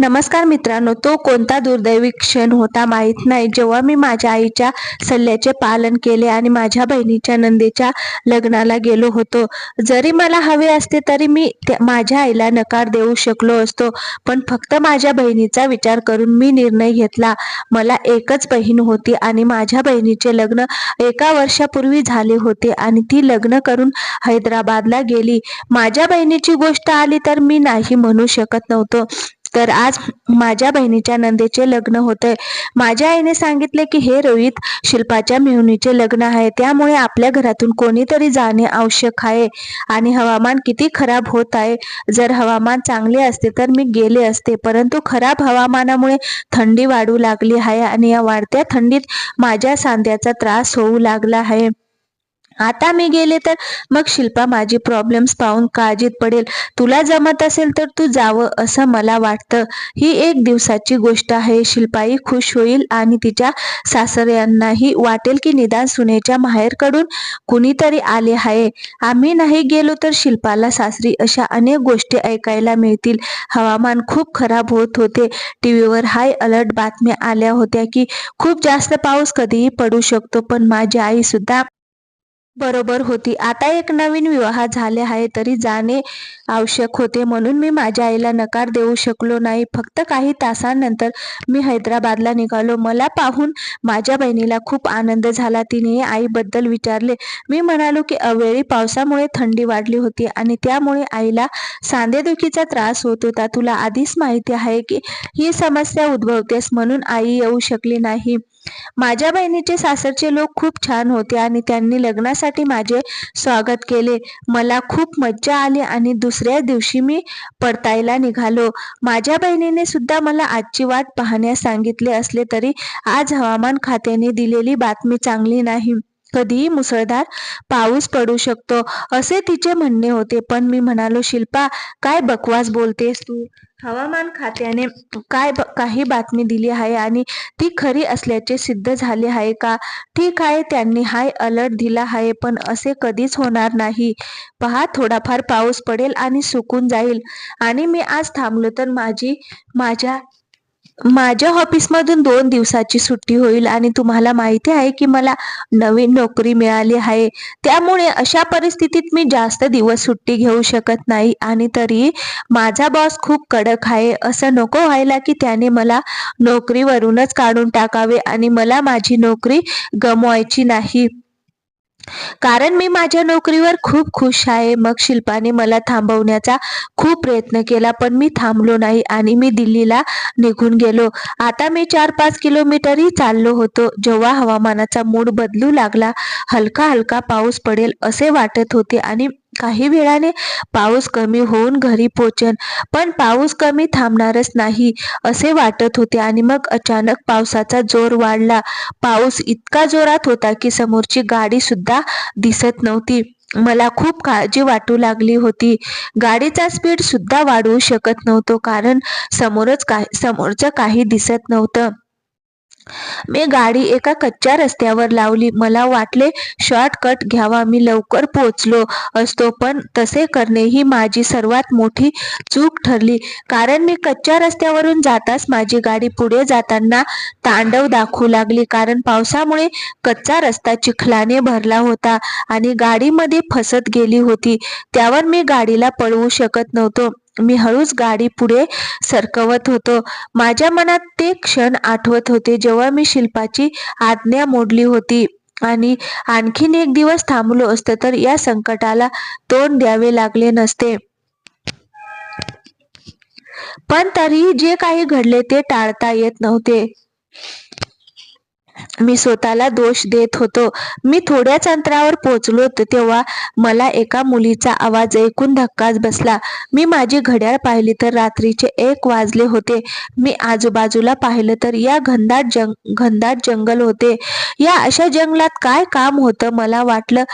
नमस्कार मित्रांनो तो कोणता दुर्दैवी क्षण होता माहीत नाही. जेव्हा मी माझ्या आईच्या सल्ल्याचे पालन केले आणि माझ्या बहिणीच्या नंदेच्या लग्नाला गेलो होतो. जरी मला हवे असते तरी मी त्या- माझ्या आईला नकार देऊ शकलो असतो पण फक्त माझ्या बहिणीचा विचार करून मी निर्णय घेतला. मला एकच बहीण होती आणि माझ्या बहिणीचे लग्न एका वर्षापूर्वी झाले होते आणि ती लग्न करून हैदराबादला गेली. माझ्या बहिणीची गोष्ट आली तर मी नाही म्हणू शकत नव्हतो. तर आज माझ्या बहिणीच्या नंदेचे लग्न होतंय. माझ्या आईने सांगितले की हे रोहित शिल्पाच्या मेहुणीचे लग्न आहे. त्यामुळे आपल्या घरातून कोणीतरी जाणे आवश्यक आहे. आणि हवामान किती खराब होत आहे. जर हवामान चांगले असते तर मी गेले असते. परंतु खराब हवामानामुळे थंडी वाढू लागली आहे आणि या वाढत्या थंडीत माझ्या सांध्याचा त्रास होऊ लागला आहे. आता मी गेले तर मग शिल्पा माझी प्रॉब्लेम्स पाहून काळजीत पडेल. तुला जमत असेल तर तू जावं असं मला वाटतं. ही एक दिवसाची गोष्ट आहे. शिल्पाई खुश होईल आणि तिच्या सासऱ्यांनाही वाटेल की निदान सुनेच्या माहेरकडून कुणीतरी आले आहे. आम्ही नाही गेलो तर शिल्पाला सासरी अशा अनेक गोष्टी ऐकायला मिळतील. हवामान खूप खराब होत होते. टीव्हीवर हाय अलर्ट बातम्या आल्या होत्या की खूप जास्त पाऊस कधीही पडू शकतो पण माझी आई सुद्धा बरोबर होती. आता एक नवीन विवाह झाले आहे तरी जाणे आवश्यक होते म्हणून मी माझ्या आईला नकार देऊ शकलो नाही. फक्त काही तासांनंतर मी हैदराबादला निघालो. मला पाहून माझ्या बहिणीला खूप आनंद झाला. तिने आईबद्दल विचारले. मी म्हणालो की अवेळी पावसामुळे थंडी वाढली होती आणि त्यामुळे आईला सांधेदुखीचा त्रास होत होता. तुला आधीच माहिती आहे की ही समस्या उद्भवतेस म्हणून आई येऊ शकली नाही. माझ्या बहिणीचे सासरचे लोक खूप छान होते आणि त्यांनी लग्नासाठी माझे स्वागत केले. मला खूप मज्जा आली आणि दुसऱ्या दिवशी मी परतायला निघालो. माझ्या बहिणीने सुद्धा मला आजची वाट पाहण्यास सांगितले असले तरी आज हवामान खात्याने दिलेली बातमी चांगली नाही. कधीही मुसळधार पाऊस पडू शकतो. असे तिचे म्हणणे होते. पण मी म्हणालो शिल्पा काय बकवास बोलतेस तू? हवामान खात्याने काय ब- काही बातमी दिली आहे आणि ती खरी असल्याचे सिद्ध झाले आहे का? ठीक आहे त्यांनी हाय अलर्ट दिला आहे पण असे कधीच होणार नाही. पहा थोडाफार पाऊस पडेल आणि सुकून जाईल. आणि मी आज थांबलो तर माझी माझ्या माझ्या ऑफिसमधून दोन दिवसाची सुट्टी होईल आणि तुम्हाला माहिती आहे की मला नवीन नोकरी मिळाली आहे. त्यामुळे अशा परिस्थितीत मी जास्त दिवस सुट्टी घेऊ शकत नाही आणि तरी माझा बॉस खूप कडक आहे. असं नको व्हायला की त्याने मला नोकरीवरूनच काढून टाकावे आणि मला माझी नोकरी गमवायची नाही. कारण मी माझ्या नोकरीवर खूप खुश आहे. मग शिल्पाने मला थांबवण्याचा खूप प्रयत्न केला पण मी थांबलो नाही आणि मी दिल्लीला निघून गेलो. आता मी चार पाच किलोमीटरही चाललो होतो. जेव्हा हवामानाचा मूड बदलू लागला हलका हलका पाऊस पडेल असे वाटत होते आणि काही वेळाने पाऊस कमी होऊन घरी पोचन पण पाऊस कमी थांबणारच नाही असे वाटत होते. आणि मग अचानक पावसाचा जोर वाढला. पाऊस इतका जोरात होता की समोरची गाडी सुद्धा दिसत नव्हती. मला खूप काळजी वाटू लागली होती. गाडीचा स्पीड सुद्धा वाढवू शकत नव्हतो कारण समोरच काही समोरचं काही दिसत नव्हतं. मी गाडी एका कच्च्या रस्त्यावर लावली. मला वाटले शॉर्टकट घ्यावा. मी लवकर पोचलो असतो पण तसे करणे ही माझी सर्वात मोठी चूक ठरली. कारण मी कच्च्या रस्त्यावरून जाताच माझी गाडी पुढे जाताना तांडव दाखवू लागली. कारण पावसामुळे कच्चा रस्ता चिखलाने भरला होता आणि गाडीमध्ये फसत गेली होती. त्यावर मी गाडीला पळवू शकत नव्हतो. मी हळूच गाडी पुढे सरकवत होतो. माझ्या मनात ते क्षण आठवत होते जेव्हा मी शिल्पाची आज्ञा मोडली होती आणि आणखीन एक दिवस थांबलो असतं तर या संकटाला तोंड द्यावे लागले नसते. पण तरीही जे काही घडले ते टाळता येत नव्हते. मी स्वतःला दोष देत होतो. मी थोड्याच अंतरावर पोहोचलो होतो तेव्हा मला एका मुलीचा आवाज ऐकून धक्काच बसला. मी माझी घड्याळ पाहिली तर रात्रीचे एक वाजले होते. मी आजूबाजूला पाहिलं तर या घनदाट जंग घनदाट जंगल होते. या अशा जंगलात काय काम होतं मला वाटलं.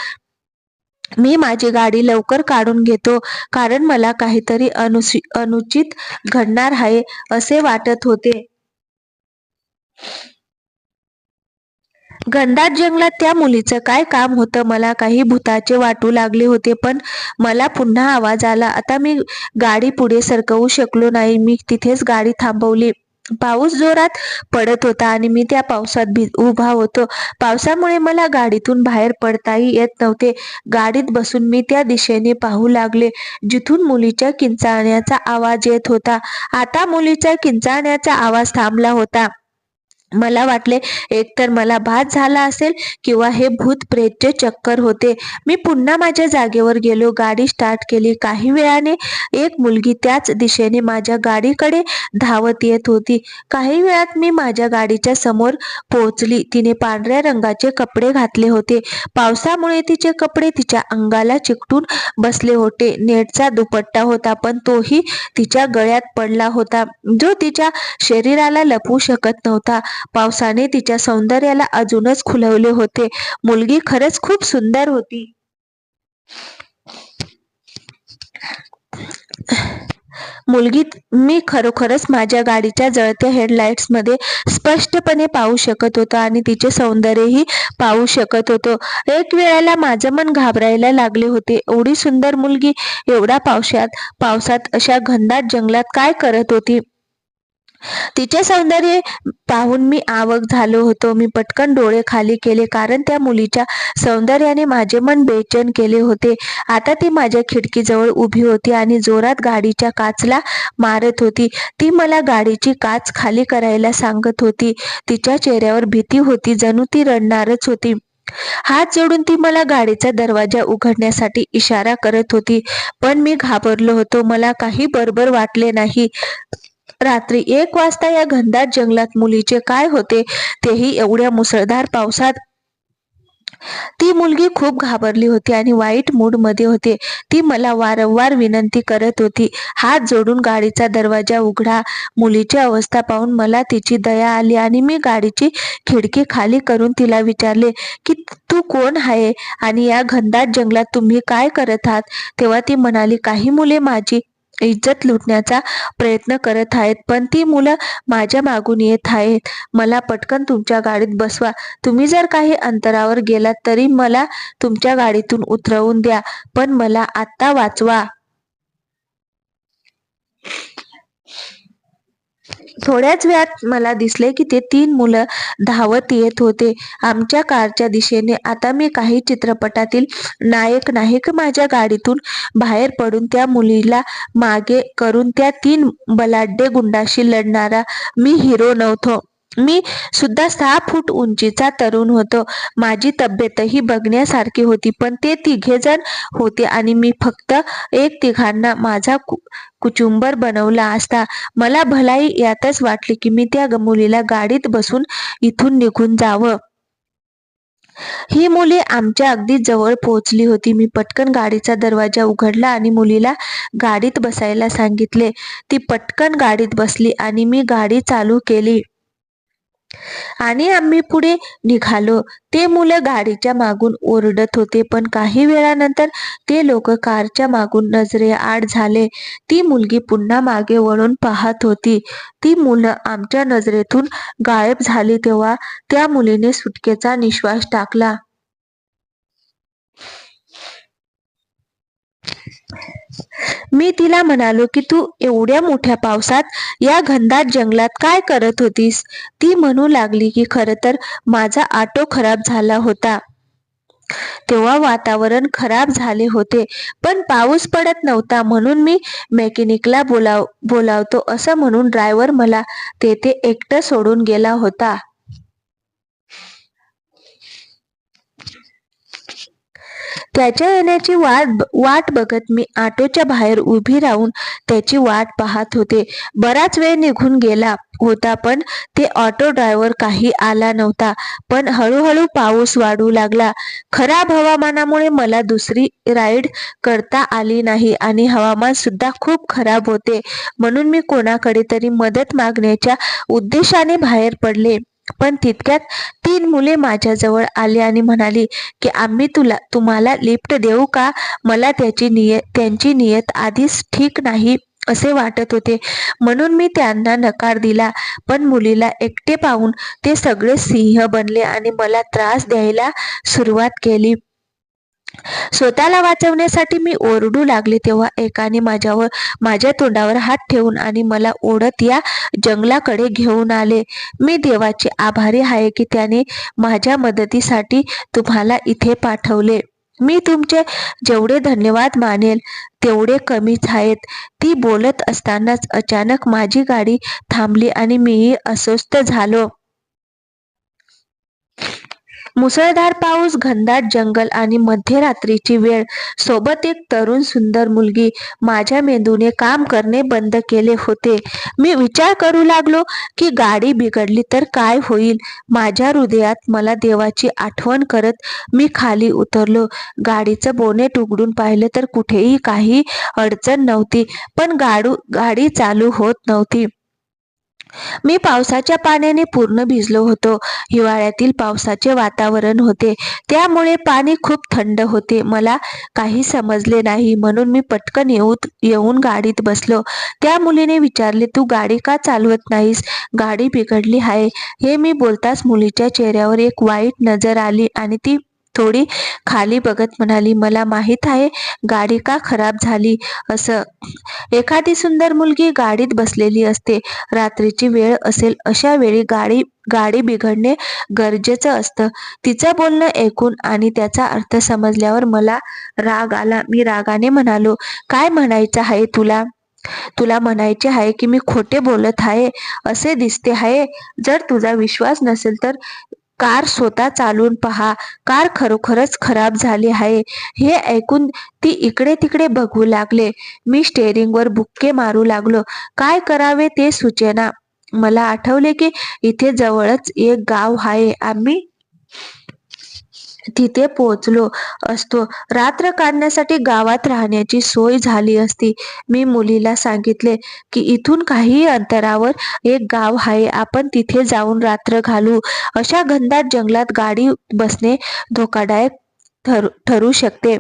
मी माझी गाडी लवकर काढून घेतो कारण मला काहीतरी अनुसि अनुचित घडणार आहे असे वाटत होते. घनदाट जंगलात त्या मुलीचं काय काम होतं? मला काही भूताचे वाटू लागले होते पण मला पुन्हा आवाज आला. आता मी गाडी पुढे सरकवू शकलो नाही. मी तिथेच गाडी थांबवली. पाऊस जोरात पडत होता आणि मी त्या पावसात भी उभा होतो. पावसामुळे मला गाडीतून बाहेर पडताही येत नव्हते. गाडीत बसून मी त्या दिशेने पाहू लागले. जिथून मुलीच्या किंचाळण्याचा आवाज येत होता. आता मुलीच्या किंचाळण्याचा आवाज थांबला होता. मला वाटले एकतर मला भात झाला असेल किंवा हे भूत प्रेतचे चक्कर होते. मी पुन्हा माझ्या जागेवर गेलो गाडी स्टार्ट केली. काही वेळाने एक मुलगी त्याच दिशेने माझ्या गाडीकडे धावत येत होती. काही वेळात मी माझ्या गाडीच्या समोर पोहोचली. तिने पांढऱ्या रंगाचे कपडे घातले होते. पावसामुळे तिचे कपडे तिच्या अंगाला चिकटून बसले होते. नेटचा दुपट्टा होता पण तोही तिच्या गळ्यात पडला होता. जो तिच्या शरीराला लपवू शकत नव्हता. पावसाने तिच्या सौंदर्याला अजूनच खुलवले होते. मुलगी खरंच खूप सुंदर होती. मुलगी मी खरोखरच माझ्या गाडीच्या जळत्या हेडलाईट्समध्ये स्पष्टपणे पाहू शकत होतो आणि तिचे सौंदर्यही पाहू शकत होतो. एक वेळेला माझं मन घाबरायला लागले होते. एवढी सुंदर मुलगी एवढा पावसात पावसात अशा घनदाट जंगलात काय करत होती? तिचे सौंदर्य पाहून मी आवक झालो होतो. मी पटकन डोळे खाली केले कारण त्या मुलीच्या सौंदर्याने माझे मन बेचैन केले होते. आता ती माझ्या खिडकीजवळ उभी होती आणि जोरात गाडीच्या काचला मारत होती. ती मला गाडीची काच खाली करायला सांगत होती. तिच्या चेहऱ्यावर भीती होती जणू ती रडणारच होती. हात जोडून ती मला गाडीचा दरवाजा उघडण्यासाठी इशारा करत होती. पण मी घाबरलो होतो. मला काही बरोबर वाटले नाही. रात्री एक वाजता या घनदाट जंगलात मुलीचे काय होते तेही एवढ्या मुसळधार पावसात ती मुलगी खूप घाबरली होती आणि वाईट मूडमध्ये होते. ती मला वारंवार विनंती करत होती. हात जोडून गाडीचा दरवाजा उघडा. मुलीची अवस्था पाहून मला तिची दया आली आणि मी गाडीची खिडकी खाली करून तिला विचारले की तू कोण आहे? आणि या घनदाट जंगलात तुम्ही काय करत आहात? तेव्हा ती म्हणाली काही मुले माझी इज्जत लुटण्याचा प्रयत्न करत आहेत. पण ती मुलं माझ्या मागून येत आहेत. मला पटकन तुमच्या गाडीत बसवा. तुम्ही जर काही अंतरावर गेलात तरी मला तुमच्या गाडीतून उतरवून द्या. पण मला आत्ता वाचवा. थोड्याच वेळात मला दिसले की ते तीन मुलं धावत येत होते. आमच्या कारच्या दिशेने आता मी काही चित्रपटातील नायक नायक माझ्या गाडीतून बाहेर पडून त्या मुलीला मागे करून त्या तीन बलाढ्य गुंडाशी लढणारा मी हिरो नव्हतो. मी सुद्धा सहा फूट उंचीचा तरुण होतो. माझी तब्येतही बघण्यासारखी होती पण ते तिघे जण होते आणि मी फक्त एक तिघांना माझा कु कुचुंबर बनवला असता. मला भलाई यातच वाटली की मी त्या मुलीला गाडीत बसून इथून निघून जावं. ही मुले आमच्या अगदी जवळ पोहोचली होती. मी पटकन गाडीचा दरवाजा उघडला आणि मुलीला गाडीत बसायला सांगितले. ती पटकन गाडीत बसली आणि मी गाडी चालू केली. आणि आम्ही पुढे निघालो. ते मुलं गाडीच्या मागून ओरडत होते पण काही वेळानंतर ते लोक कारच्या मागून नजरे आड झाले. ती मुलगी पुन्हा मागे वळून पाहत होती. ती मुलं आमच्या नजरेतून गायब झाली तेव्हा त्या मुलीने सुटकेचा निश्वास टाकला. मी तिला म्हणालो की तू एवढ्या मोठ्या पावसात या घनदाट जंगलात काय करत होतीस? ती म्हणू लागली की खर तर माझा आटो खराब झाला होता. तेव्हा वातावरण खराब झाले होते पण पाऊस पडत नव्हता म्हणून मी मेकॅनिकला बोलाव बोलावतो असं म्हणून ड्रायव्हर मला तेथे एकटं सोडून गेला होता. त्याच्या येण्याची वाट वाट बघत मी ऑटोच्या बाहेर उभी राहून त्याची वाट पाहत होते. बराच वेळ निघून गेला होता पण ते ऑटो ड्रायव्हर काही आला नव्हता. पण हळूहळू पाऊस वाढू लागला. खराब हवामानामुळे मला दुसरी राईड करता आली नाही आणि हवामान सुद्धा खूप खराब होते. म्हणून मी कोणाकडे तरी मदत मागण्याच्या उद्देशाने बाहेर पडले. पण तितक्यात तीन मुले माझ्याजवळ आली आणि म्हणाली की आम्ही तुला तुम्हाला लिफ्ट देऊ का? मला त्याची नियत त्यांची नियत आधीच ठीक नाही असे वाटत होते. म्हणून मी त्यांना नकार दिला. पण मुलीला एकटे पाहून ते सगळे सिंह बनले आणि मला त्रास द्यायला सुरुवात केली. स्वतःला वाचवण्यासाठी मी ओरडू लागले तेव्हा एकाने माझ्यावर माझ्या तोंडावर हात ठेवून आणि मला ओढत या जंगलाकडे घेऊन आले. मी देवाचे आभारी आहे की त्याने माझ्या मदतीसाठी तुम्हाला इथे पाठवले. मी तुमचे जेवढे धन्यवाद मानेल तेवढे कमीच आहेत. ती बोलत असतानाच अचानक माझी गाडी थांबली आणि मीही अस्वस्थ झालो. मुसळधार पाऊस घनदाट जंगल आणि मध्यरात्रीची वेळ. सोबत एक तरुण सुंदर मुलगी माझ्या मेंदूने काम करणे बंद केले होते. मी विचार करू लागलो की गाडी बिघडली तर काय होईल? माझ्या हृदयात मला देवाची आठवण करत मी खाली उतरलो. गाडीचं बोनेट उघडून पाहिलं तर कुठेही काही अडचण नव्हती पण गाडू गाडी चालू होत नव्हती. मी पावसाच्या पाण्याने पूर्ण भिजलो होतो. हिवाळ्यातील पावसाचे वातावरण होते. त्यामुळे पाणी खूप थंड होते. मला काही समजले नाही. म्हणून मी पटकन येऊ येऊन गाडीत बसलो. त्या मुलीने विचारले तू गाडी का चालवत नाहीस? गाडी बिघडली आहे. हे मी बोलताच मुलीच्या चेहऱ्यावर एक वाईट नजर आली आणि ती थोडी खाली बघत म्हणाली मला माहीत आहे गाडी का खराब झाली असं. एखादी सुंदर मुलगी गाडीत बसलेली असते. रात्रीची वेळ असेल अशा वेळी गाडी गाडी बिघडणे गरजेचं असतं. तिचं बोलणं ऐकून आणि त्याचा अर्थ समजल्यावर मला राग आला. मी रागाने म्हणालो काय म्हणायचं आहे तुला? तुला म्हणायचे आहे की मी खोटे बोलत आहे असे दिसते आहे. जर तुझा विश्वास नसेल तर कार स्वतः चालून पहा. कार खरोखरच खराब झाली आहे. हे ऐकून ती इकडे तिकडे बघू लागले. मी स्टेअरिंगवर बुक्के मारू लागलो. काय करावे ते सुचेना. मला आठवले की इथे जवळच एक गाव आहे. आम्ही तिथे पोहोचलो असतो. रात्र काढण्यासाठी गावात राहण्याची सोय झाली असती. मी मुलीला सांगितले की इथून काही अंतरावर एक गाव आहे. आपण तिथे जाऊन रात्र घालू. अशा घनदाट जंगलात गाडी बसणे धोकादायक ठरू ठरू शकते.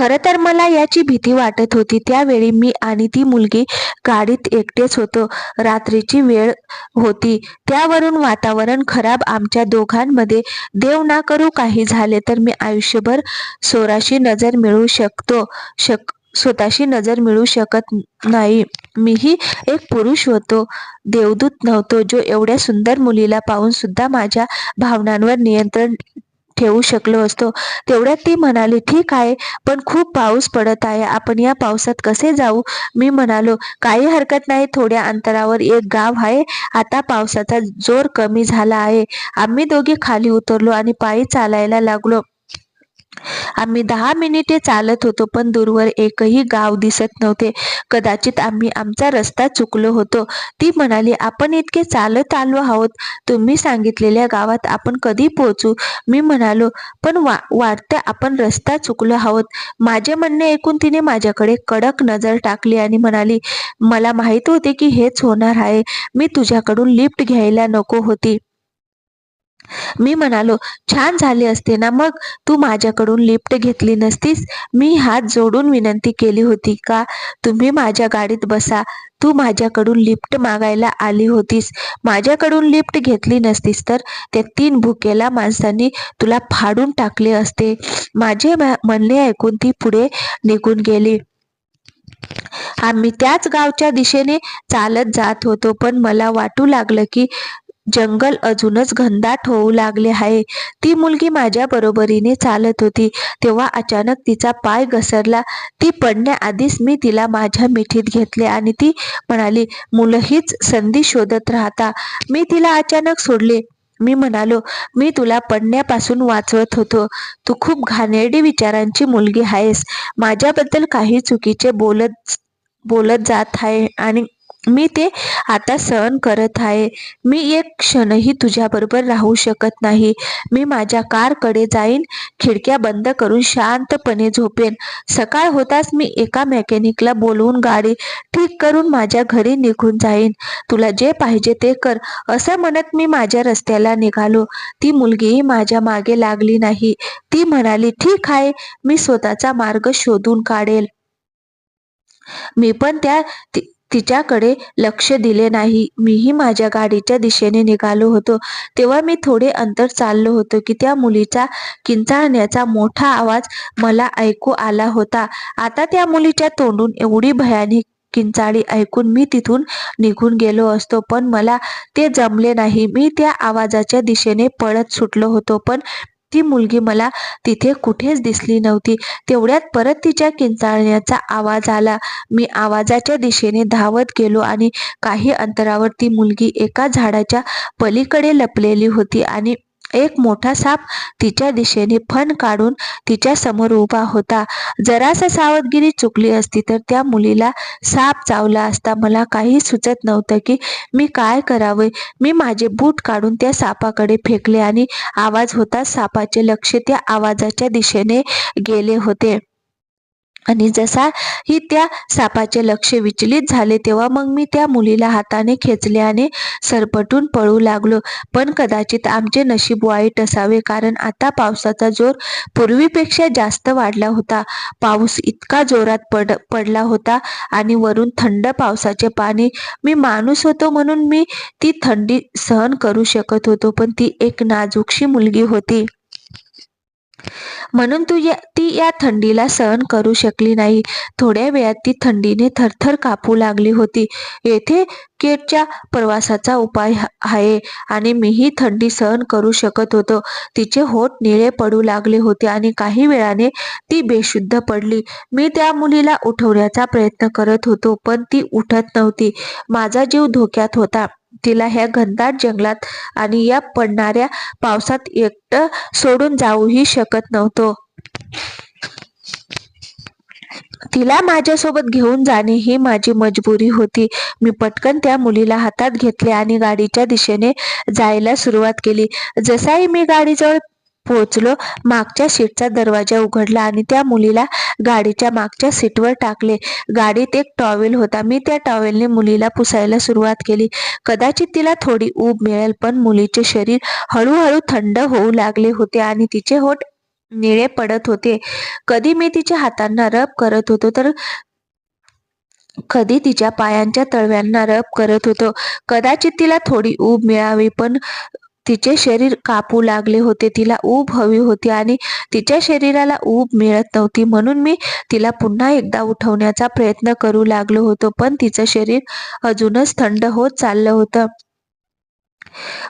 खरं तर मला याची भीती वाटत होती. त्यावेळी मी आणि ती मुलगी गाडीत एकटेच होतो. रात्रीची वेळ होती. त्यावरून वातावरण खराब. आमच्या दोघांमध्ये देव ना करू काही झाले तर मी आयुष्यभर सोराशी नजर मिळू शकतो. शक स्वतःशी नजर मिळू शकत नाही. मीही एक पुरुष होतो. देवदूत नव्हतो. जो एवढ्या सुंदर मुलीला पाहून सुद्धा माझ्या भावनांवर नियंत्रण ठेवू शकलो असतो. तेवढ्यात ती म्हणाली ठीक आहे पण खूप पाऊस पडत आहे. आपण या पावसात कसे जाऊ? मी म्हणालो काही हरकत नाही. थोड्या अंतरावर एक गाव आहे. आता पावसाचा जोर कमी झाला आहे. आम्ही दोघे खाली उतरलो आणि पायी चालायला लागलो. आम्ही दहा मिनिटे चालत होतो पण दूरवर एकही गाव दिसत नव्हते. कदाचित आम्ही आमचा रस्ता चुकलो होतो. ती म्हणाली आपण इतके चालत आलो आहोत. तुम्ही सांगितलेल्या गावात आपण कधी पोहोचू? मी म्हणालो पण वा वाटतं आपण रस्ता चुकलो आहोत. माझे म्हणणे ऐकून तिने माझ्याकडे कडक नजर टाकली आणि म्हणाली मला माहीत होते की हेच होणार आहे. मी तुझ्याकडून लिफ्ट घ्यायला नको होती. मी म्हणालो छान झाले असते ना मग? तू माझ्याकडून लिफ्ट घेतली नसतीस? मी हात जोडून विनंती केली होती का? तुम्ही माझ्या गाडीत बसा. तू माझ्याकडून लिफ्ट मागायला आली होतीस. माझ्याकडून लिफ्ट घेतली नसतीस तर त्या तीन भुकेला माणसांनी तुला फाडून टाकले असते. माझे म्हणणे ऐकून ती पुढे निघून गेली. आम्ही त्याच गावच्या दिशेने चालत जात होतो पण मला वाटू लागलं की जंगल अजूनच घनदाट होऊ लागले आहे. ती मुलगी माझ्या बरोबरीने चालत होती. तेव्हा अचानक तिचा पाय घसरला. ती पडण्याआधीच मी तिला माझ्या मिठीत घेतले आणि ती म्हणाली मुलं हीच संधी शोधत राहता. मी तिला अचानक सोडले. मी म्हणालो मी तुला पडण्यापासून वाचवत होतो. तू खूप घाणेरडी विचारांची मुलगी आहेस. माझ्याबद्दल काही चुकीचे बोलत बोलत जात आहे आणि मी ते आता सहन करत आहे. मी एक क्षणही तुझ्याबरोबर राहू शकत नाही. मी माझ्या कारकडे जाईन खिडक्या बंद करून शांतपणे झोपेन. सकाळ होताच मी एका मेकॅनिकला बोलवून गाडी ठीक करून माझ्या घरी निघून जाईन. तुला जे पाहिजे ते कर असं म्हणत मी माझ्या रस्त्याला निघालो. ती मुलगीही माझ्या मागे लागली नाही. ती म्हणाली ठीक आहे मी स्वतःचा मार्ग शोधून काढेल. मी पण त्या तिच्याकडे लक्ष दिले नाही. मीही माझ्या गाडीच्या दिशेने निघालो होतो. तेव्हा मी थोडे अंतर चाललो होतो की त्या मुलीचा किंचाळण्याचा मोठा आवाज मला ऐकू आला होता. आता त्या मुलीच्या तोंडून एवढी भयानक किंचाळी ऐकून मी तिथून निघून गेलो असतो. पण मला ते जमले नाही. मी त्या आवाजाच्या दिशेने पळत सुटलो होतो. पण ती मुलगी मला तिथे कुठेच दिसली नव्हती. तेवढ्यात परत तिच्या किंचाळण्याचा आवाज आला. मी आवाजाच्या दिशेने धावत गेलो आणि काही अंतरावर ती मुलगी एका झाडाच्या पलीकडे लपलेली होती आणि एक मोठा साप तिच्या दिशेने फण काढून तिच्या समोर उभा होता. जरासा सावधगिरी चुकली असती तर त्या मुलीला साप चावला असता. मला काही सुचत नव्हतं की मी काय करावे. मी माझे बूट काढून त्या सापाकडे फेकले आणि आवाज होता सापाचे लक्ष त्या आवाजाच्या दिशेने गेले होते. आणि जसा ही त्या सापाचे लक्ष विचलित झाले तेव्हा मग मी त्या मुलीला हाताने खेचले आणि सरपटून पळू लागलो. पण कदाचित आमचे नशीब वाईट असावे कारण आता पावसाचा जोर पूर्वीपेक्षा जास्त वाढला होता. पाऊस इतका जोरात पड पडला होता आणि वरून थंड पावसाचे पाणी मी माणूस होतो म्हणून मी ती थंडी सहन करू शकत होतो पण ती एक नाजूकशी मुलगी होती. म्हणून तू या ती या थंडीला सहन करू शकली नाही. थोड्या वेळात ती थंडीने थरथर कापू लागली होती. येथे केटच्या प्रवासाचा उपाय आहे आणि मीही थंडी सहन करू शकत होतो. तिचे होठ निळे पडू लागले होते आणि काही वेळाने ती बेशुद्ध पडली. मी त्या मुलीला उठवण्याचा प्रयत्न करत होतो पण ती उठत नव्हती. माझा जीव धोक्यात होता. तिला ह्या घनदाट जंगलात आणि या पडणाऱ्या पावसात एकटं सोडून जाऊही शकत नव्हतो. तिला माझ्यासोबत घेऊन जाणे ही माझी मजबुरी होती. मी पटकन त्या मुलीला हातात घेतले आणि गाडीच्या दिशेने जायला सुरुवात केली. जसाही मी गाडीजवळ पोहोचलो. मागच्या सीटचा दरवाजा उघडला आणि त्या मुलीला गाडीच्या मागच्या सीटवर टाकले. गाडीत एक टॉवेल होता. मी त्या टॉवेलने मुलीला पुसायला सुरुवात केली. कदाचित तिला थोडी ऊब मिळेल पण मुलीचे शरीर हळूहळू थंड होऊ लागले होते आणि तिचे होठ निळे पडत होते. कधी मी तिच्या हातांना रब करत होतो तर कधी तिच्या पायांच्या तळव्यांना रब करत होतो. कदाचित तिला थोडी ऊब मिळावी पण तिचे शरीर कापू लागले होते. तिला ऊब हवी होती आणि तिच्या शरीराला ऊब मिळत नव्हती. म्हणून मी तिला पुन्हा एकदा उठवण्याचा प्रयत्न करू लागलो होतो. पण तिचं शरीर अजूनच थंड होत चाललं होतं.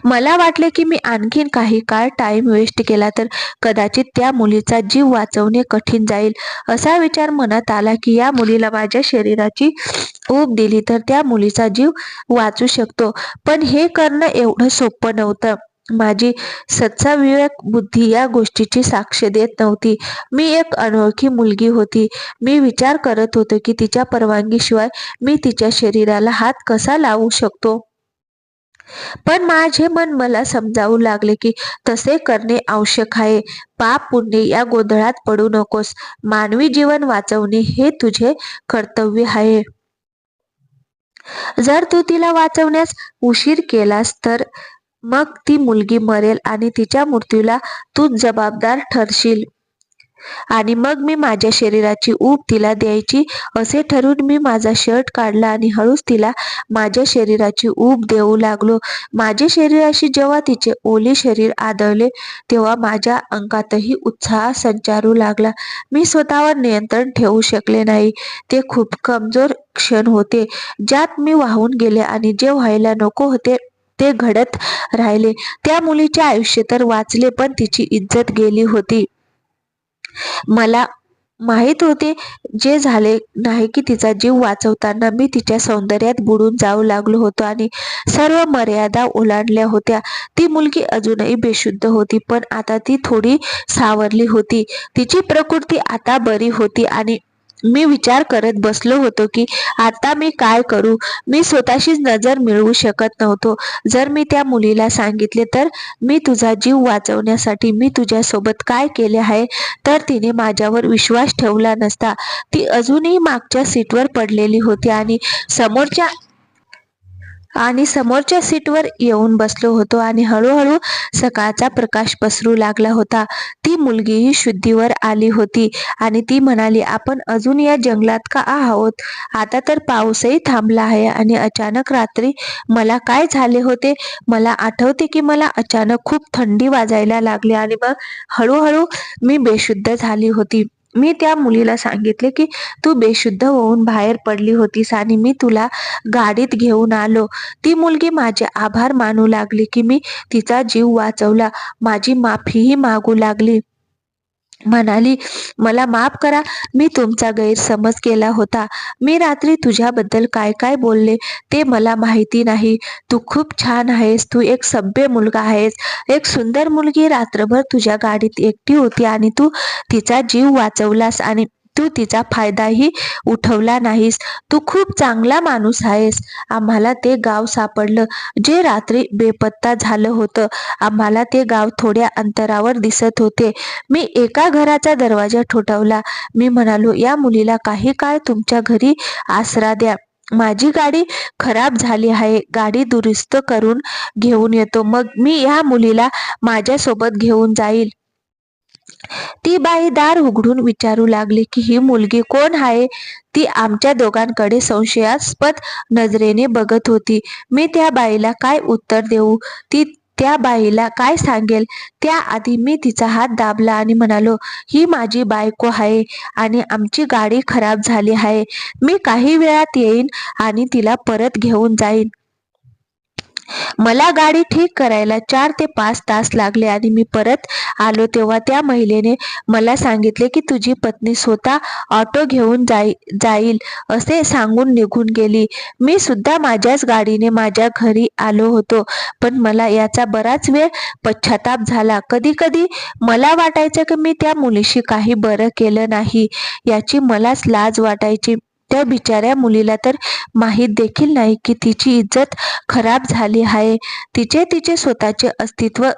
मला वाटले की मी आणखीन काही काळ टाईम वेस्ट केला तर कदाचित त्या मुलीचा जीव वाचवणे कठीण जाईल असा विचार मनात आला की या मुलीला माझ्या शरीराची ऊब दिली तर त्या मुलीचा जीव वाचू शकतो. पण हे करणं एवढं सोपं नव्हतं. माझी सत्साविवेक बुद्धी या गोष्टीची साक्ष देत नव्हती. मी एक अनोळखी मुलगी होती. मी विचार करत होतो की तिच्या परवानगीशिवाय मी तिच्या शरीराला हात कसा लावू शकतो? पण माझे मन मला समजावू लागले की तसे करणे आवश्यक आहे. पाप पुण्य या गोंधळात पडू नकोस. मानवी जीवन वाचवणे हे तुझे कर्तव्य आहे. जर तू तिला वाचवण्यास उशीर केलास तर मग ती मुलगी मरेल आणि तिच्या मृत्यूला तू जबाबदार ठरशील. आणि मग मी माझ्या शरीराची ऊब तिला द्यायची. असे ठरून मी माझा शर्ट काढला आणि हळूच तिला माझ्या शरीराची ऊब देऊ लागलो. माझे शरीराशी जेव्हा तिचे ओले शरीर आदळले तेव्हा माझ्या अंगातही उत्साह संचारू लागला. मी स्वतःवर नियंत्रण ठेवू शकले नाही. ते खूप कमजोर क्षण होते ज्यात मी वाहून गेले आणि जे व्हायला नको होते ते घडत राहिले. त्या मुलीचे आयुष्य तर वाचले पण तिची इज्जत गेली होती. मला माहीत होते जे झाले नाही की तिचा जीव वाचवताना मी तिच्या सौंदर्यात बुडून जाऊ लागलो होतो आणि सर्व मर्यादा ओलांडल्या होत्या. ती मुलगी अजूनही बेशुद्ध होती पण आता ती थोडी सावरली होती. तिची प्रकृती आता बरी होती आणि मी विचार करत बसलो होतो की आता मी काय करू? मी स्वतःशीच नजर मिळवू शकत नव्हतो. जर मी त्या मुलीला सांगितले तर मी तुझा जीव वाचवण्यासाठी मी तुझ्यासोबत काय केले आहे? तर तिने माझ्यावर विश्वास ठेवला नसता. ती अजूनही मागच्या सीटवर पडलेली होती आणि समोरच्या आणि समोरच्या सीटवर येऊन बसलो होतो आणि हळूहळू सकाळचा प्रकाश पसरू लागला होता. ती मुलगीही शुद्धीवर आली होती आणि ती म्हणाली आपण अजून या जंगलात का आहोत? आता तर पाऊसही थांबला आहे आणि अचानक रात्री मला काय झाले होते? मला आठवते की मला अचानक खूप थंडी वाजायला लागली आणि मग हळूहळू मी बेशुद्ध झाली होती. मी त्या मुलीला सांगितले की तू बेशुद्ध होऊन बाहेर पडली होतीस आणि मी तुला गाडीत घेऊन आलो. ती मुलगी माझे आभार मानू लागली की मी तिचा जीव वाचवला. माझी माफीही मागू लागली. म्हणाली मला माफ करा मी तुमचा गैरसमज केला होता. मी रात्री तुझ्याबद्दल काय काय बोलले ते मला माहिती नाही. तू खूप छान आहेस तू एक सभ्य मुलगा आहेस. एक सुंदर मुलगी रात्रभर तुझ्या गाडीत एकटी होती आणि तू तिचा जीव वाचवलास आणि तू तिचा फायदाही उठवला नाहीस. तू खूप चांगला माणूस आहेस. आम्हाला ते गाव सापडलं. जे रात्री बेपत्ता झालं होतं आम्हाला ते गाव थोड्या अंतरावर दिसत होते. मी एका घराचा दरवाजा ठोठावला. मी म्हणालो या मुलीला काही काळ तुमच्या घरी आसरा द्या. माझी गाडी खराब झाली आहे. गाडी दुरुस्त करून घेऊन येतो. मग मी या मुलीला माझ्यासोबत घेऊन जाईल. ती बाई दार उघडून विचारू लागली की ही मुलगी कोण आहे? ती आमच्या दोघांकडे संशयास्पद नजरेने बघत होती. मी त्या बाईला काय उत्तर देऊ? ती त्या बाईला काय सांगेल? त्याआधी मी तिचा हात दाबला आणि म्हणालो ही माझी बायको आहे आणि आमची गाडी खराब झाली आहे. मी काही वेळात येईन आणि तिला परत घेऊन जाईन. मला गाडी ठीक करायला चार ते पाच तास लागले आणि मी परत आलो तेव्हा त्या महिलेने मला सांगितले की तुझी पत्नी स्वतः ऑटो घेऊन जाई जाईल असे सांगून निघून गेली. मी सुद्धा माझ्याच गाडीने माझ्या घरी आलो होतो पण मला याचा बराच वेळ पश्चाताप झाला. कधी कधी मला वाटायचं की मी त्या मुलीशी काही बरं केलं नाही याची मलाच लाज वाटायची. त्या बिचाऱ्या मुलीला तर माहीत देखील नाही की तिची इज्जत खराब झाली आहे. तिचे तिचे स्वतःचे अस्तित्व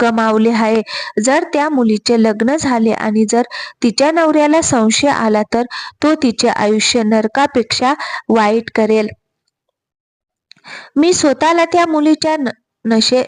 गमावले आहे. जर त्या मुलीचे लग्न झाले आणि जर तिच्या नवऱ्याला संशय आला तर तो तिचे आयुष्य नरकापेक्षा वाईट करेल. मी स्वतःला त्या मुलीच्या नशे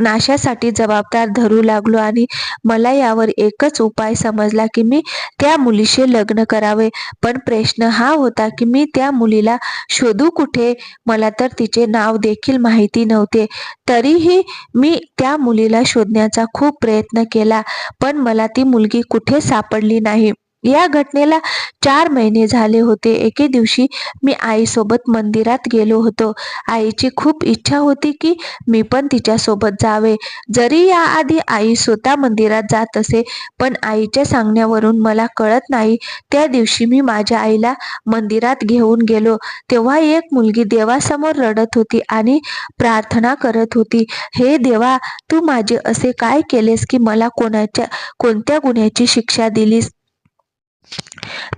नाशासाठी जबाबदार धरू लागलो आणि मला यावर एकच उपाय समजला की मी त्या मुलीशी लग्न करावे. पण प्रश्न हा होता की मी त्या मुलीला शोधू कुठे? मला तर तिचे नाव देखील माहिती नव्हते. तरीही मी त्या मुलीला शोधण्याचा खूप प्रयत्न केला पण मला ती मुलगी कुठे सापडली नाही. या घटनेला चार महिने झाले होते. एके दिवशी मी आईसोबत मंदिरात गेलो होतो. आईची खूप इच्छा होती की मी पण तिच्यासोबत जावे. जरी याआधी आई स्वतः मंदिरात जात असे पण आईच्या सांगण्यावरून मला कळत नाही. त्या दिवशी मी माझ्या आईला मंदिरात घेऊन गेलो. तेव्हा एक मुलगी देवासमोर रडत होती आणि प्रार्थना करत होती हे देवा तू माझे असे काय केलेस की मला कोणाच्या कोणत्या गुन्ह्याची शिक्षा दिलीस?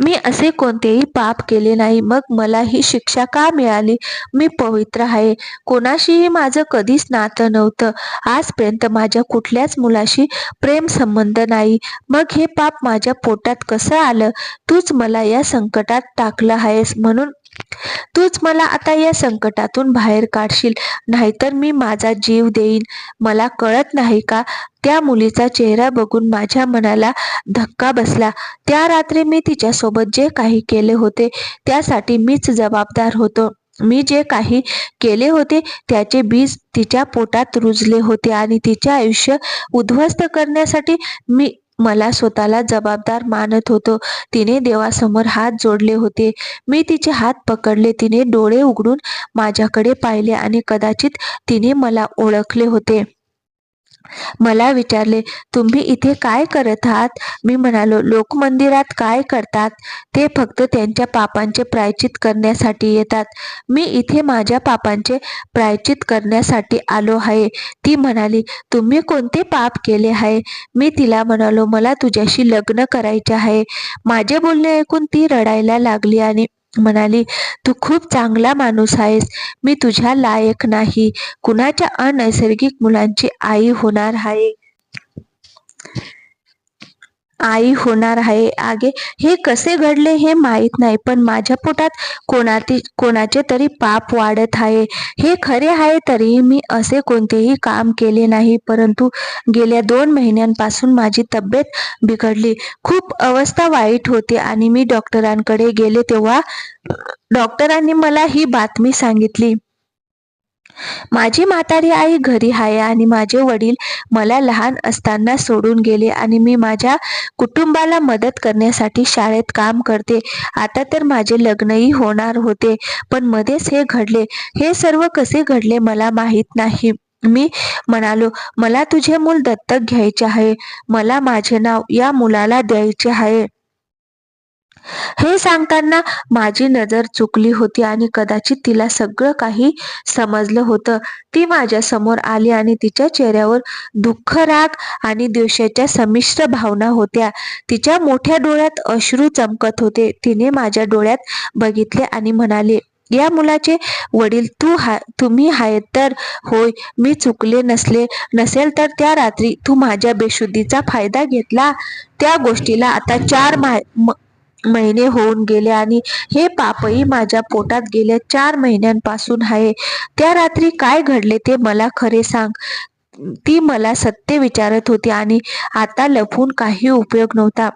मी असे कोणतेही पाप केले नाही. मग मला ही शिक्षा का मिळाली? मी पवित्र आहे. कोणाशीही माझं कधीच नातं नव्हतं. आजपर्यंत माझ्या कुठल्याच मुलाशी प्रेम संबंध नाही. मग हे पाप माझ्या पोटात कसं आलं? तूच मला या संकटात टाकलं आहेस म्हणून तूच मला आता या संकटातून बाहेर काढशील. नाहीतर मी माझा जीव देईन. मला कळत नाही का? त्या मुलीचा चेहरा बघून माझ्या मनाला धक्का बसला. त्या रात्री मी तिच्यासोबत जे काही केले होते त्यासाठी मीच जबाबदार होतो. मी जे काही केले होते त्याचे बीज तिच्या पोटात रुजले होते आणि तिचे आयुष्य उद्ध्वस्त करण्यासाठी मी मला स्वतःला जबाबदार मानत होतो. तिने देवासमोर हात जोडले होते. मी तिचे हात पकडले. तिने डोळे उघडून माझ्याकडे पाहिले आणि कदाचित तिने मला ओळखले होते. मला विचारले तुम्ही इथे काय करत आहात? मी म्हणालो लोकमंदिरात काय करतात? ते फक्त त्यांच्या पापांचे प्रायचित करण्यासाठी येतात. मी इथे माझ्या पापांचे प्रायचित करण्यासाठी आलो आहे. ती म्हणाली तुम्ही कोणते पाप केले आहे? मी तिला म्हणालो मला तुझ्याशी लग्न करायचे आहे. माझे बोलणे ऐकून ती रडायला लागली आणि म्हणाली तू खूप चांगला माणूस आहेस. मी तुझ्या लायक नाही. कुणाच्या अनैसर्गिक मुलांची आई होणार आहे. आई होणार आहे. आगे हे कसे घडले हे माहीत नाही पण माझ्या पोटात कोणाती कोणाचे तरी पाप वाढत आहे. हे खरे आहे तरीही मी असे कोणतेही काम केले नाही परंतु गेल्या दोन महिन्यांपासून माझी तब्येत बिघडली. खूप अवस्था वाईट होती आणि मी डॉक्टरांकडे गेले तेव्हा डॉक्टरांनी मला ही बातमी सांगितली. माझी म्हातारी आई घरी आहे आणि माझे वडील मला लहान असताना सोडून गेले आणि मी माझ्या कुटुंबाला मदत करण्यासाठी शाळेत काम करते. आता तर माझे लग्नही होणार होते पण मध्येच हे घडले. हे सर्व कसे घडले मला माहीत नाही. मी म्हणालो मला तुझे मूल दत्तक घ्यायचे आहे. मला माझे नाव या मुलाला द्यायचे आहे. हे सांगताना माझी नजर चुकली होती आणि कदाचित तिला सगळं काही समजलं होतं. ती माझ्यासमोर आली आणि तिच्या चेहऱ्यावर दुःख राग आणि दिवसाच्या संमिश्र भावना होत्या. तिच्या मोठ्या डोळ्यात अश्रू चमकत होते. तिने माझ्या डोळ्यात बघितले आणि म्हणाले या मुलाचे वडील तू हा तुम्ही आहेत तर होय मी चुकले नसले नसेल तर त्या रात्री तू माझ्या बेशुद्धीचा फायदा घेतला. त्या गोष्टीला आता चार महिने होऊन गेले आणि हे पापही माझ्या पोटात गेल्या चार महिन्यांपासून आहे. त्या रात्री काय घडले ते मला खरे सांग. ती मला सत्य विचारत होती आणि आता लपून काही उपयोग नव्हता.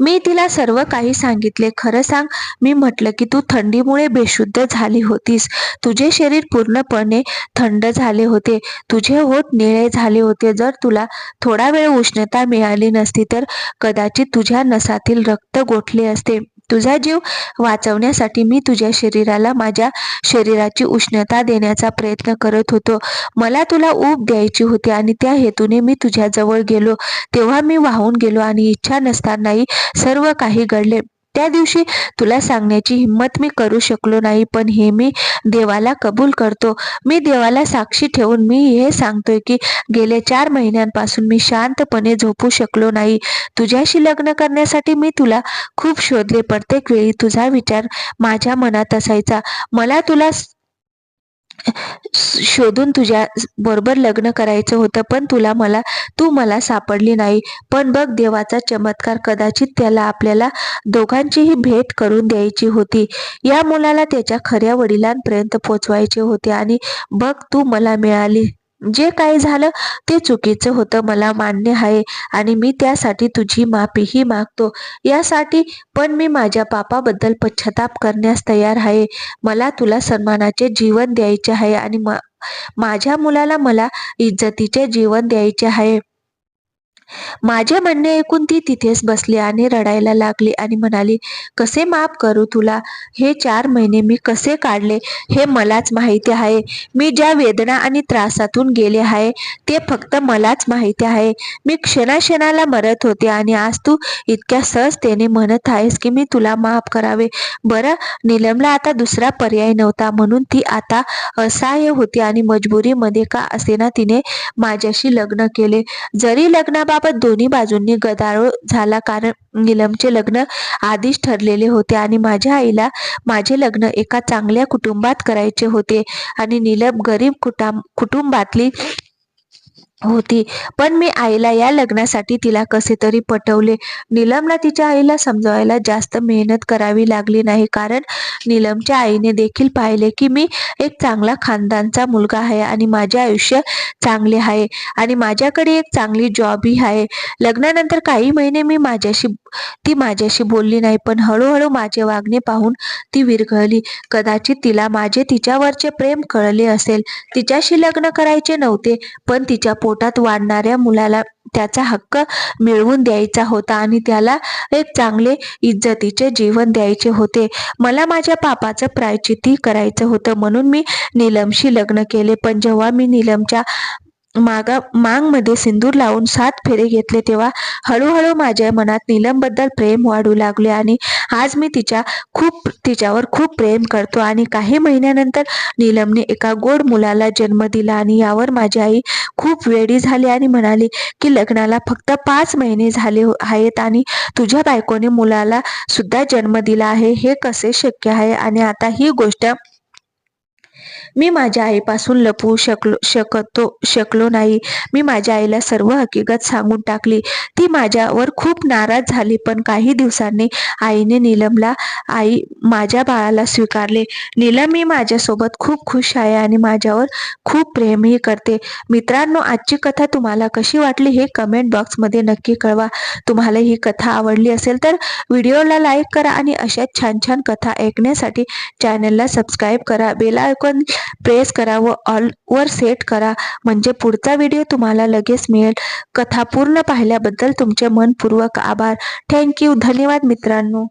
मी तिला सर्व काही सांगितले. खरं सांग मी म्हटलं की तू थंडीमुळे बेशुद्ध झाली होतीस. तुझे शरीर पूर्णपणे थंड झाले होते. तुझे होत निळे झाले होते. जर तुला थोडा वेळ उष्णता मिळाली नसती तर कदाचित तुझ्या नसातील रक्त गोठले असते. तुझा जीव वाचवण्यासाठी मी तुझ्या शरीराला माझ्या शरीराची उष्णता देण्याचा प्रयत्न करत होतो. मला तुला ऊब द्यायची होती आणि त्या हेतूने मी तुझ्याजवळ गेलो. तेव्हा मी वाहून गेलो आणि इच्छा नसतानाही सर्व काही घडले. त्या दिवशी तुला सांगण्याची हिंमत मी करू शकलो नाही पण हे मी देवाला कबूल करतो. मी देवाला साक्षी ठेवून मी हे सांगतोय की गेल्या चार महिन्यांपासून मी शांतपणे झोपू शकलो नाही. तुझ्याशी लग्न करण्यासाठी मी तुला खूप शोधले प्रत्येक वेळी तुझा विचार माझ्या मनात असायचा. मला तुला शोधून तुझ्या बरोबर लग्न करायचं होतं पण तुला मला तू मला सापडली नाही. पण बघ देवाचा चमत्कार कदाचित त्याला आपल्याला दोघांचीही भेट करून द्यायची होती. या मुलाला त्याच्या खऱ्या वडिलांपर्यंत पोचवायचे होते आणि बघ तू मला मिळाली. जे काही झालं ते चुकीचं होतं मला मान्य आहे आणि मी त्यासाठी तुझी माफीही मागतो. यासाठी पण मी माझ्या पापाबद्दल पश्चाताप करण्यास तयार आहे. मला तुला सन्मानाचे जीवन द्यायचे आहे आणि माझ्या मुलाला मला इज्जतीचे जीवन द्यायचे आहे. माझे म्हणणे ऐकून ती तिथेच बसली आणि रडायला लागली आणि म्हणाली कसे माफ करू तुला? हे चार महिने मी कसे काढले? हे मलाच माहिती आहे. मी ज्या वेदना आणि त्रासातून गेले आहे ते फक्त मलाच माहिती आहे. मी क्षणाक्षणाला मरत होते आणि आज तू इतक्या सहजतेने म्हणत आहेस की मी तुला माफ करावे. बरं निलमला आता दुसरा पर्याय नव्हता म्हणून ती आता असहाय्य होती आणि मजबुरीमध्ये का असेना तिने माझ्याशी लग्न केले? जरी लग्नाबाबत याबाबत दोन्ही बाजूंनी गदारोळ झाला कारण नीलमचे लग्न आधीच ठरलेले होते आणि माझ्या आईला माझे लग्न एका चांगल्या कुटुंबात करायचे होते. आणि नीलम गरीब कुटुंब कुटुंबातली होती. पण मी आईला या लग्नासाठी तिला कसे तरी पटवले. नीलमला तिच्या आईला समजावायला जास्त मेहनत करावी लागली नाही. कारण नीलमच्या आईने देखील पाहिले की मी एक चांगला खानदानचा मुलगा आहे आणि माझे आयुष्य चांगले आहे आणि माझ्याकडे एक चांगली जॉबही आहे. लग्नानंतर काही महिने मी माझ्याशी ती माझ्याशी बोलली नाही पण हळूहळू माझे वागणे पाहून ती विरघळली. कदाचित तिला माझे तिच्यावरचे प्रेम कळले असेल. तिच्याशी लग्न करायचे नव्हते पण तिच्या पोटात वाढणाऱ्या मुलाला त्याचा हक्क मिळवून द्यायचा होता आणि त्याला एक चांगले इज्जतीचे जीवन द्यायचे होते. मला माझ्या पापाचं प्रायचिती करायचं होतं म्हणून मी नीलमशी लग्न केले. पण जेव्हा मी नीलमच्या मागा मांगमध्ये सिंदूर लावून सात फेरे घेतले तेव्हा हळूहळू माझ्या मनात नीलमबद्दल प्रेम वाढू लागले आणि आज मी तिच्या खूप तिच्यावर खूप प्रेम करतो आणि काही महिन्यानंतर नीलमने एका गोड मुलाला जन्म दिला आणि यावर माझी आई खूप वेडी झाली आणि म्हणाली की लग्नाला फक्त पाच महिने झाले हो, आहेत आणि तुझ्या बायकोने मुलाला सुद्धा जन्म दिला आहे. हे कसे शक्य आहे? आणि आता ही गोष्ट मी माझ्या आईपासून लपवू शकलो शकतो शकलो नाही. मी माझ्या आईला सर्व हकीकत सांगून टाकली. ती माझ्यावर खूप नाराज झाली पण काही दिवसांनी आईने नीलमला आई माझ्या बाळाला स्वीकारले. नीलम मी माझ्यासोबत खूप खुश आहे आणि माझ्यावर खूप प्रेमही करते. मित्रांनो आजची कथा तुम्हाला कशी वाटली हे कमेंट बॉक्समध्ये नक्की कळवा. तुम्हाला ही कथा आवडली असेल तर व्हिडिओला लाईक करा आणि अशा छान छान कथा ऐकण्यासाठी चॅनलला सबस्क्राईब करा. बेल आयकॉन प्रेस करा व ऑलवर सेट करा. म्हणजे पुढचा व्हिडिओ तुम्हाला लगेच मिळेल. कथा पूर्ण पाहिल्याबद्दल तुमचे मनपूर्वक आभार. थँक्यू धन्यवाद मित्रांनो.